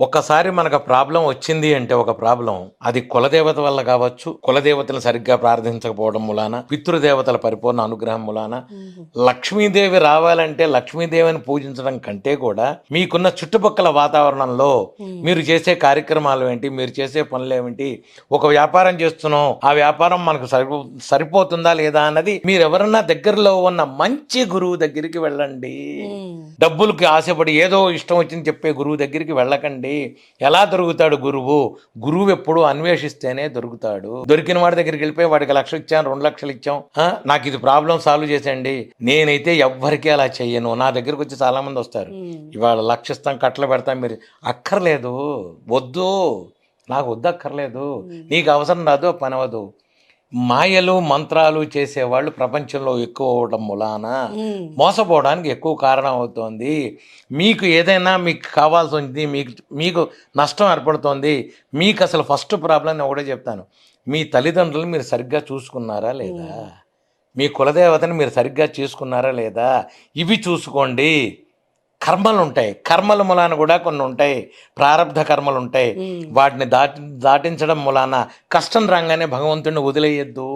ఒకసారి మనకు ప్రాబ్లం వచ్చింది అంటే ఒక ప్రాబ్లం అది కులదేవత వల్ల కావచ్చు కులదేవతను సరిగ్గా ప్రార్థించకపోవడం మూలాన పితృదేవతల పరిపూర్ణ అనుగ్రహం మూలాన లక్ష్మీదేవి రావాలంటే లక్ష్మీదేవిని పూజించడం కంటే కూడా మీకున్న చుట్టుపక్కల వాతావరణంలో మీరు చేసే కార్యక్రమాలు ఏంటి మీరు చేసే పనులు ఏమిటి ఒక వ్యాపారం చేస్తున్నాం ఆ వ్యాపారం మనకు సరిపో సరిపోతుందా లేదా అన్నది మీరు ఎవరన్నా దగ్గరలో ఉన్న మంచి గురువు దగ్గరికి వెళ్ళండి. డబ్బులకి ఆశపడి ఏదో ఇష్టం వచ్చింది చెప్పే గురువు దగ్గరికి వెళ్ళకండి. ఎలా దొరుకుతాడు గురువు? గురువు ఎప్పుడు అన్వేషిస్తేనే దొరుకుతాడు. దొరికిన వాడి దగ్గరికి వెళ్ళిపోయి వాడికి లక్షలు ఇచ్చాను రెండు లక్షలు ఇచ్చాం. నాకు ఇది ప్రాబ్లం సాల్వ్ చేసేయండి. నేనైతే ఎవ్వరికీ అలా చెయ్యను. నా దగ్గరికి వచ్చి చాలా మంది వస్తారు. ఇవాళ లక్షిస్తాం కట్టలు పెడతాం మీరు. అక్కర్లేదు. వద్దు. నాకు వద్దు అక్కర్లేదు నీకు అవసరం రాదు పని అవ్వదు. మాయలు మంత్రాలు చేసేవాళ్ళు ప్రపంచంలో ఎక్కువ అవడం మూలాన మోసపోవడానికి ఎక్కువ కారణం అవుతోంది. మీకు ఏదైనా మీకు కావాల్సి ఉంది మీకు మీకు నష్టం ఏర్పడుతోంది మీకు అసలు ఫస్ట్ ప్రాబ్లం నేను ఒకటే చెప్తాను. మీ తల్లిదండ్రులు మీరు సరిగ్గా చూసుకున్నారా లేదా? మీ కులదేవతని మీరు సరిగ్గా చూసుకున్నారా లేదా? ఇవి చూసుకోండి. కర్మలు ఉంటాయి కర్మల మూలాన కూడా కొన్ని ఉంటాయి ప్రారంధ కర్మలు ఉంటాయి. వాటిని దాటి దాటించడం మూలాన కష్టం రాగానే భగవంతుడిని వదిలేయద్దు.